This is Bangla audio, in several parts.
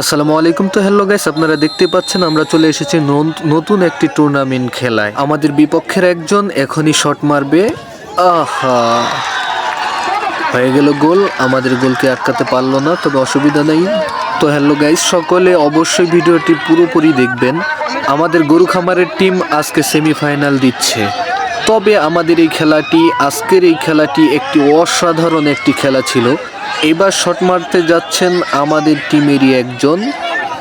আসসালামু আলাইকুম। তো হ্যালো গাইস আপনারা দেখতে পাচ্ছেন আমরা চলে এসেছি নতুন একটি টুর্নামেন্ট খেলায়। আমাদের বিপক্ষের একজন এখনই শট মারবে। আহা! হয়ে গেল গোল। আমাদের গোলকে আটকাতে পারল না, তবে অসুবিধা নেই। তো হ্যালো গাইস সকলে অবশ্যই ভিডিওটি পুরোপুরি দেখবেন। আমাদের গরু খামারের টিম আজকে সেমিফাইনাল দিচ্ছে। তবে আমাদের এই খেলাটি, আজকের এই খেলাটি একটি অসাধারণ একটি খেলা ছিল। এবার শট মারতে যাচ্ছেন আমাদের টিমেরই একজন।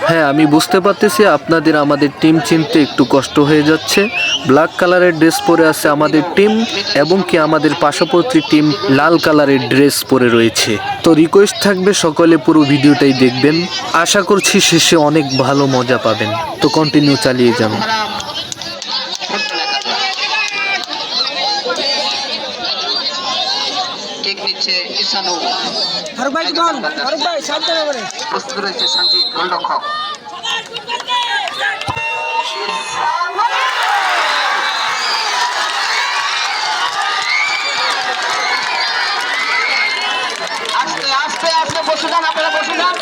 হ্যাঁ আমি বুঝতে পারতেছি আপনাদের আমাদের টিম চিনতে একটু কষ্ট হয়ে যাচ্ছে। ব্ল্যাক কালারের ড্রেস পরে আছে আমাদের টিম এবং কি আমাদের পার্শ্ববর্তী টিম লাল কালারের ড্রেস পরে রয়েছে। তো রিকোয়েস্ট থাকবে সকলে পুরো ভিডিওটাই দেখবেন। আশা করছি শেষে অনেক ভালো মজা পাবেন। তো কন্টিনিউ চালিয়ে যান। কেক নিচ্ছে ইসানু ফারুক ভাই বল। ফারুক ভাই শান্ত ব্যাপারে প্রস্তুত রয়েছে সঞ্জিত গোলরক্ষক। আস্তে আস্তে আস্তে বসে যান আপনারা বসে যান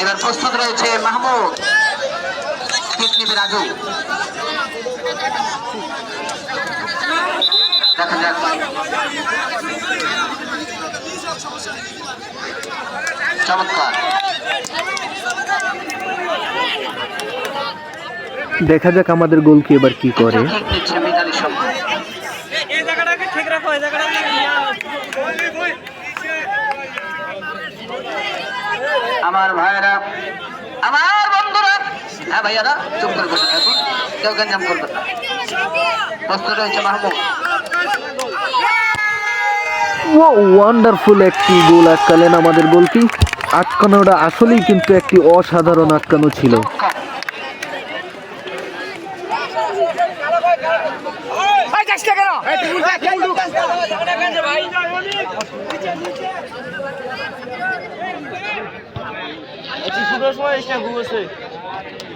এবার প্রস্তুত রয়েছে মাহমুদ। কিক নিবে রাজু দেখা যাক। চমৎকার। দেখা যাক আমাদের গোল কি এবার কি করে। আমার ভাইয়েরা আমার হ্যাঁ ভাইয়ারা চুপ করে বসে। থাকুন কেউ গঞ্জাম করবেন না। প্রস্তুত রয়েছে মাহমুদ। ওয়ান্ডারফুল একটি গোল আটকালেন আমাদের গোলটি আটকানোটা আসলেই কিন্তু একটি অসাধারণ আটকানো ছিল। কেন?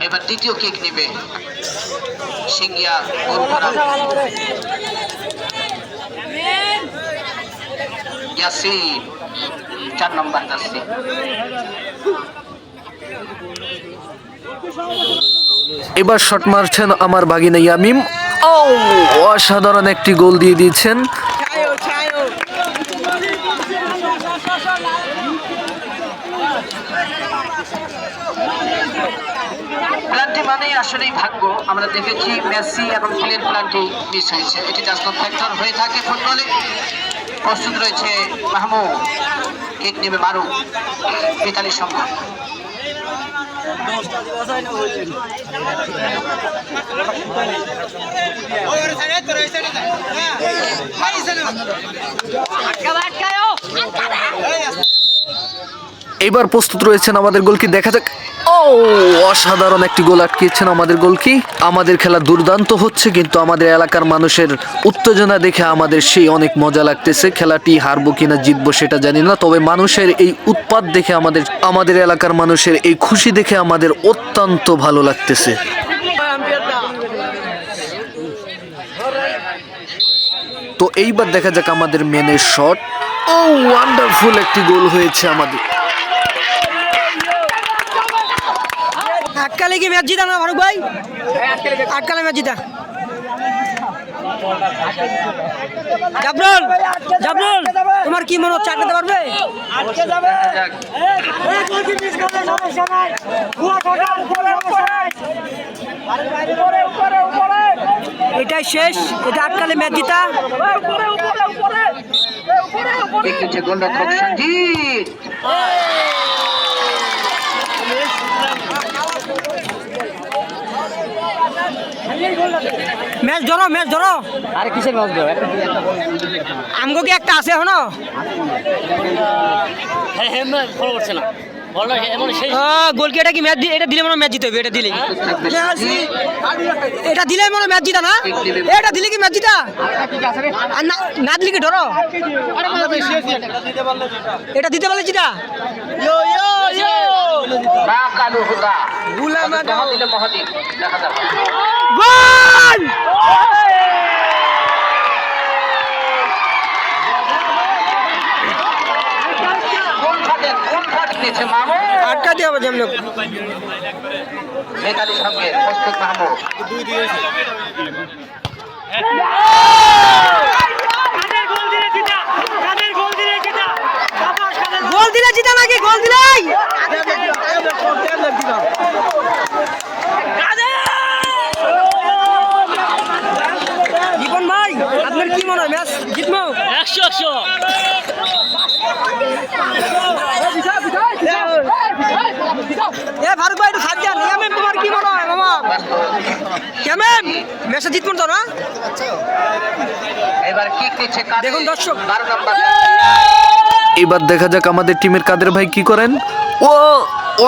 এবার দ্বিতীয় কিক নিবে চার নম্বর এবার শট মারছেন আমার বাগিনা ইয়ামিম। ও, অসাধারণ একটি গোল দিয়ে দিয়েছেন প্ল্যানটি মানেই আসলেই ভাগ্য। আমরা দেখেছি মেসি এবং প্লেন প্ল্যানটি মিস হয়েছে। এটি জাস্ট ফ্যাক্টর হয়ে থাকে ফুটবলে। প্রস্তুত রয়েছে মাহমুদ। কেক নেবে মারু মিতালির সঙ্গে এবার প্রস্তুত রয়েছেন আমাদের গোলকি দেখা যাক ও, অসাধারণ একটি গোল আটকিয়েছেন আমাদের গোলকি। আমাদের খেলা দুর্দান্ত হচ্ছে, কিন্তু আমাদের এলাকার মানুষের উত্তেজনা দেখে আমাদের সেই অনেক মজা লাগতেছে। খেলাটি হারবো কিনা, জিতবো সেটা জানি না, তবে মানুষের এই উৎপাত দেখে আমাদের আমাদের এলাকার মানুষের এই খুশি দেখে আমাদের অত্যন্ত ভালো লাগতেছে। তো এইবার দেখা যাক আমাদের মেনের শট ও ওয়ান্ডারফুল একটি গোল হয়েছে আমাদের। আটকালে কি ম্যাচ জিতা না ফারুক ভাই? আটকালে ম্যাচ জিতা। জাবরুল জাবরুল তোমার কি মনে হচ্ছে আটকাতে পারবে? এটাই শেষ এটা আটকালে ম্যাচ জিতা। গোলরক্ষক সঞ্জিত। ম্যাচ ধরো ম্যাচ ধরো। আরে কিসের ম্যাচ ধরো? আমগো কি একটা আছে হনো হ্যাঁ হ্যাঁ ফলো করছে না। গোলকি এটা কি ম্যাচ এটা দিলে মনে ম্যাচ জিতে হবে এটা দিলে এটা দিলে মনে ম্যাচ জিতা না? এটা দিলে কি ম্যাচ জিতা? আর না দিলে কি ধরো এটা দিতে পারলে জিতা? গোল! নিচ্ছে মামু আটকা দিয়ে হবে যেমন মেঘালি সঙ্গে প্রস্তুত মাহমুদ। গোল দিলে জিতা নাকি? গোল দিলাই? জীবন ভাই আপনার কি মনে হয়? ম্যাচ জিতবো? একশো একশো। এ ফারুক ভাই একটু সাথ দেন তোমার কি মনে হয় মামা? ইয়ামেম ম্যাচে জিতবো তো না? এবার কিক নিচ্ছে দেখুন দর্শক। বারো নম্বর। এবার দেখা যাক আমাদের টিমের কাদের ভাই কি করেন। ও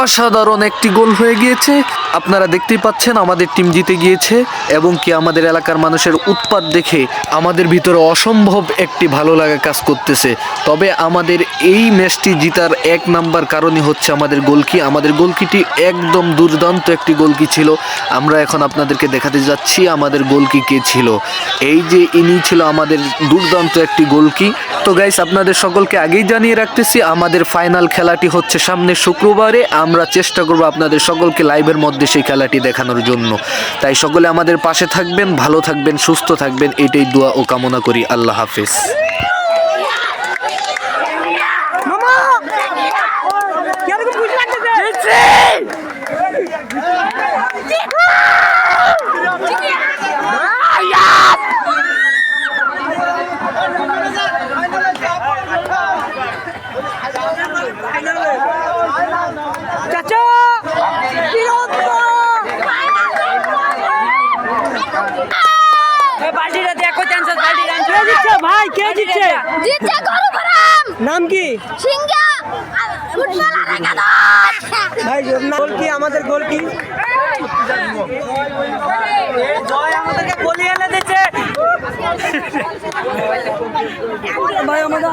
অসাধারণ একটি গোল হয়ে গিয়েছে। আপনারা দেখতেই পাচ্ছেন আমাদের টিম জিতে গিয়েছে এবং কি আমাদের এলাকার মানুষের উৎপাত দেখে আমাদের ভিতরে অসম্ভব একটি ভালো লাগা কাজ করতেছে। তবে আমাদের এই ম্যাচটি জিতার এক নাম্বার কারণই হচ্ছে আমাদের গোলকি। আমাদের গোলকিটি একদম দুর্দান্ত একটি গোলকি ছিল। আমরা এখন আপনাদেরকে দেখাতে যাচ্ছি আমাদের গোলকি কে ছিল। এই যে ইনি ছিল আমাদের দুর্দান্ত একটি গোলকি। তো গাইস আপনাদের সকলকে আগেই জানিয়ে রাখতেছি, আমাদের ফাইনাল খেলাটি হচ্ছে সামনে শুক্রবারে। আমরা চেষ্টা করব আপনাদের সকলকে লাইভের মধ্যে সেই খেলাটি দেখানোর জন্য। তাই সকলে আমাদের পাশে থাকবেন, ভালো থাকবেন, সুস্থ থাকবেন, এটাই দোয়া ও কামনা করি। আল্লাহ হাফেজ মামা কীরকম খুশি লাগতেছে চাচা কি অবস্থা? বালতিটা দেখো টেনশন বালতি কে জিতছে ভাই কে জিতছে গরু ভরাম নাম কি? সিংহা। ভাই গোল কি? আমাদের গোল কি? জয় আমাদেরকে গোলি এনে দিচ্ছে। ভাই আমাদের